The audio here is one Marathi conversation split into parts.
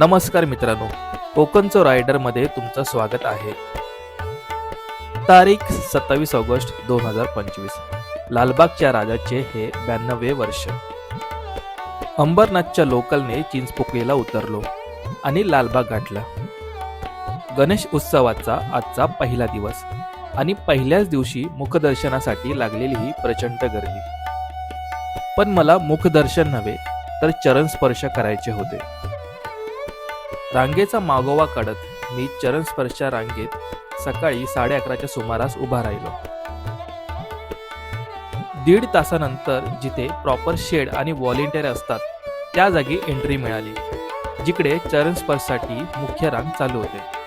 नमस्कार मित्रांनो कोकणचं रायडरमध्ये तुमचं स्वागत आहे. तारीख सत्तावीस ऑगस्ट दोन हजार पंचवीस. लालबागच्या राजाचे हे ब्याण्णवे वर्ष. अंबरनाथच्या लोकलने चिंचपोकळीला उतरलो आणि लालबाग गाठला. गणेश उत्सवाचा आजचा पहिला दिवस आणि पहिल्याच दिवशी मुखदर्शनासाठी लागलेली ही प्रचंड गर्दी. पण मला मुखदर्शन नव्हे तर चरण स्पर्श करायचे होते. रांगेचा मागोवा काढत मी चरण रांगेत सकाळी साडे अकराच्या सुमारास उभा राहिलो. दीड तासानंतर जिथे प्रॉपर शेड आणि व्हॉलेंटियर असतात त्या जागी एंट्री मिळाली जिकडे चरण स्पर्शसाठी मुख्य रांग चालू होते.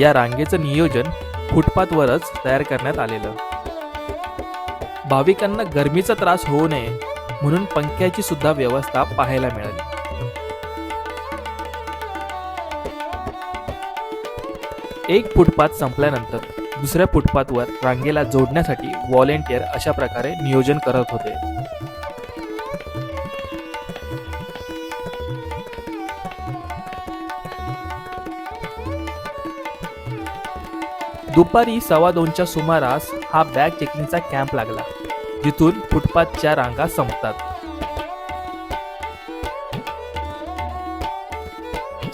या रांगेचं नियोजन फुटपाथवरच तयार करण्यात आलेलं. भाविकांना गरमीचा त्रास होऊ नये म्हणून पंख्याची सुद्धा व्यवस्था पाहायला मिळाली. एक फुटपाथ संपल्यानंतर दुसऱ्या फुटपाथवर रांगेला जोडण्यासाठी व्हॉलेंटियर अशा प्रकारे नियोजन करत होते. दुपारी सव्वा दोनच्या सुमारास हा बॅग चेकिंगचा कॅम्प लागला. जिथून फुटपाथच्या रांगा संपतात.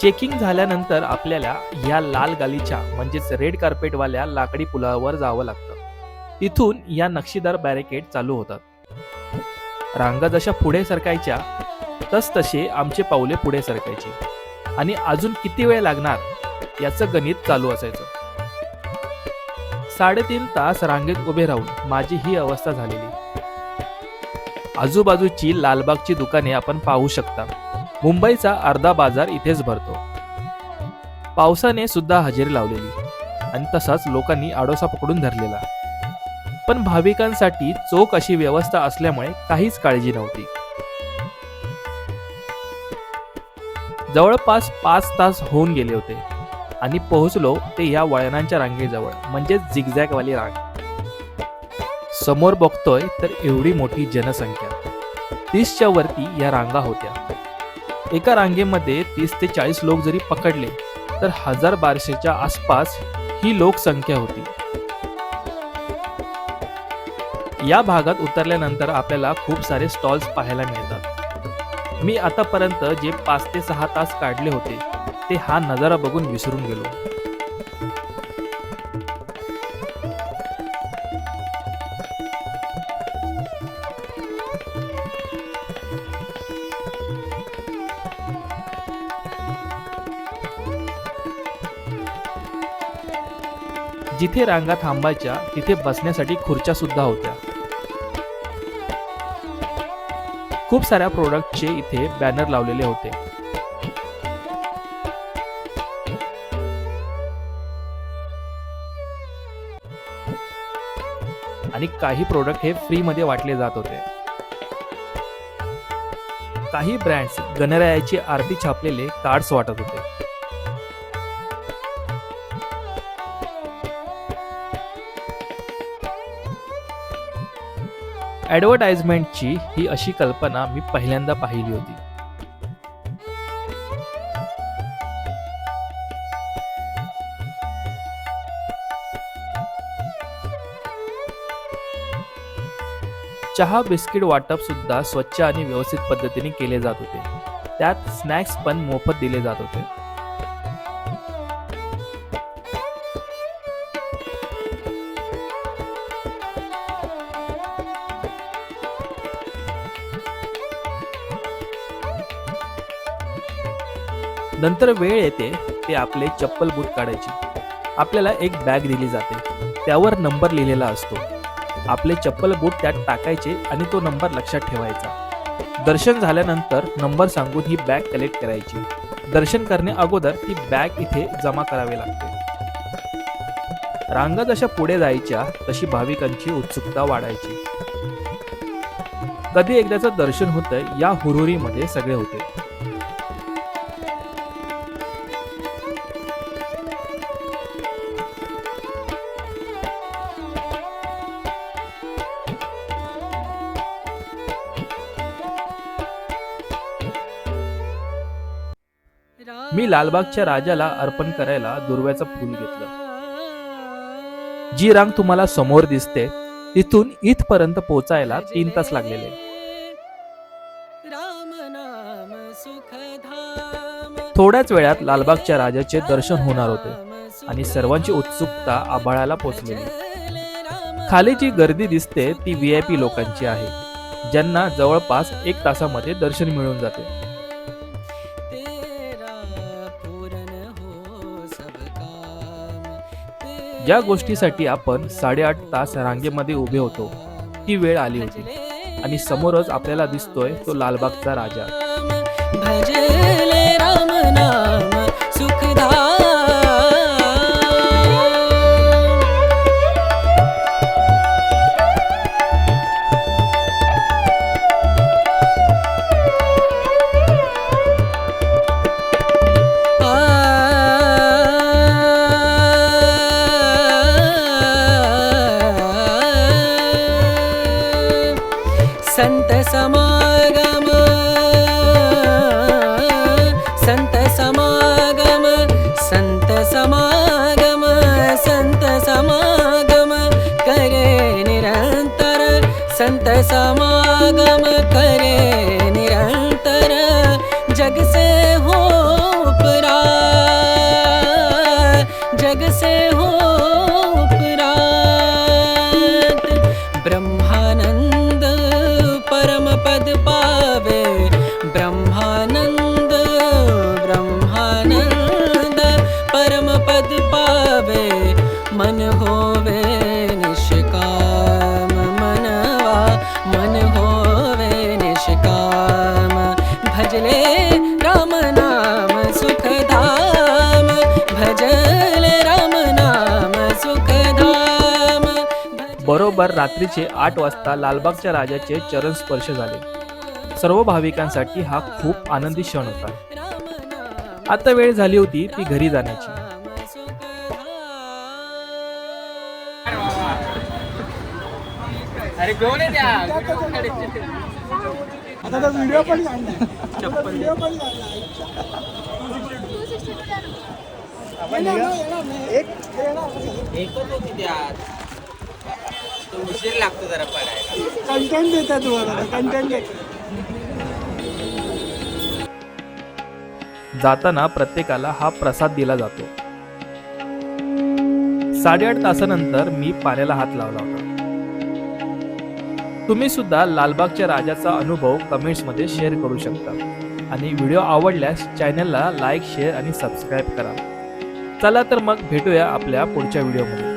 चेकिंग झाल्यानंतर आपल्याला या लाल गालीच्या म्हणजेच रेड कार्पेटवाल्या लाकडी पुलावर जावं लागतं. तिथून या नक्षीदार बॅरिकेड चालू होतात. रांगा जशा पुढे सरकायच्या तस तसे आमचे पावले पुढे सरकायचे. आणि अजून किती वेळ लागणार याचं गणित चालू असायचं. साडेतीन तास रांगेत उभे राहून माझी ही अवस्था झालेली. आजूबाजूची लालबागची दुकाने आपण पाहू शकता. मुंबईचा अर्धा बाजार इथेच भरतो. पावसाने सुद्धा हजेरी लावलेली आणि तसाच लोकांनी आडोसा पकडून धरलेला. पण भाविकांसाठी चोख अशी व्यवस्था असल्यामुळे काहीच काळजी नव्हती. जवळपास पाच तास होऊन गेले होते आणि पोहोचलो ते या वळणांच्या रांगेजवळ म्हणजेच झिगझॅगवाली रांग. समोर बघतोय तर एवढी मोठी जनसंख्या. तीसच्या वरती या रांगा होत्या. एका रांगेमध्ये तीस ते चाळीस लोक जरी पकडले तर हजार बारशेच्या आसपास ही लोकसंख्या होती. या भागात उतरल्यानंतर आपल्याला खूप सारे स्टॉल्स पाहायला मिळतात. मी आतापर्यंत जे पाच ते सहा तास काढले होते ते हा नजारा बघून विसरून गेलो. जिथे रांगा थांबायच्या तिथे बसण्यासाठी खुर्च्या सुद्धा होत्या. खूप साऱ्या प्रोडक्टचे इथे बॅनर लावलेले होते. आणि काही प्रोडक्ट हे फ्री मध्ये वाटले जात होते. काही ब्रँड्स गणरायाची आरती छापलेले कार्ड्स वाटत होते. ॲडव्हर्टाइजमेंटची ही अशी कल्पना मी पहिल्यांदा पाहिली होती. चहा बिस्किट वाटप सुद्धा स्वच्छ आणि व्यवस्थित पद्धतीने केले जात होते. त्यात स्नॅक्स पण मोफत दिले जात होते. नंतर वेळ येते ते आपले चप्पल बूट काढायची. आपल्याला एक बॅग दिली जाते. त्यावर नंबर लिहिलेला असतो. आपले चप्पल बूट त्यात टाकायचे आणि तो नंबर लक्षात ठेवायचा. दर्शन झाल्यानंतर नंबर सांगून ही बॅग कलेक्ट करायची. दर्शन करणे अगोदर ती बॅग इथे जमा करावी लागते. रांगा जशा पुढे जायच्या तशी भाविकांची उत्सुकता वाढायची. कधी एकदाचं दर्शन होतं या हुरुरीमध्ये सगळे होते. मी लालबागच्या राजाला अर्पण करायला दुर्व्याचं फूल घेतलं. जी रांग तुम्हाला समोर दिसते तिथून इथपर्यंत पोहोचायला तीन तास लागलेले. थोड्याच वेळात लालबागच्या राजाचे दर्शन होणार होते आणि सर्वांची उत्सुकता आभाळाला पोचलेली. खाली जी गर्दी दिसते ती व्ही आय पी लोकांची आहे ज्यांना जवळपास एक तासामध्ये दर्शन मिळून जाते. ज्या गोष्टीसाठी आपण साडेआठ तास रांगेमध्ये उभे होतो ती वेळ आली होती. आणि समोरच आपल्याला दिसतोय तो लालबागचा राजा. भजले राम नाम सुखदा होवे निष्काम मनवा मन होवे निष्काम भजले राम नाम सुखधाम भजले राम नाम सुखधाम। बरोबर रात्रीचे आठ वाजता लालबागच्या राजाचे चरण स्पर्श झाले. सर्व भाविकांसाठी हा खूप आनंदी क्षण होता. आता वेळ झाली होती ती घरी जाण्याची. अरे घेऊन ये त्या. आता तर व्हिडिओ पण पण काढला एक एकच होती त्यात. तो उशीर लागतो जरा पडायला. कंटेंट देतात तुम्हाला कंटेंट देतात जाताना प्रत्येकाला हा प्रसाद दिला जातो. साडेआठ तासानंतर मी पाण्याला हात लावला होता. तुम्ही सुद्धा लालबागच्या राजाचा अनुभव कमेंट्समध्ये शेअर करू शकता. आणि व्हिडिओ आवडल्यास चॅनलला लाईक शेअर आणि सबस्क्राईब करा. चला तर मग भेटूया आपल्या पुढच्या व्हिडिओमध्ये.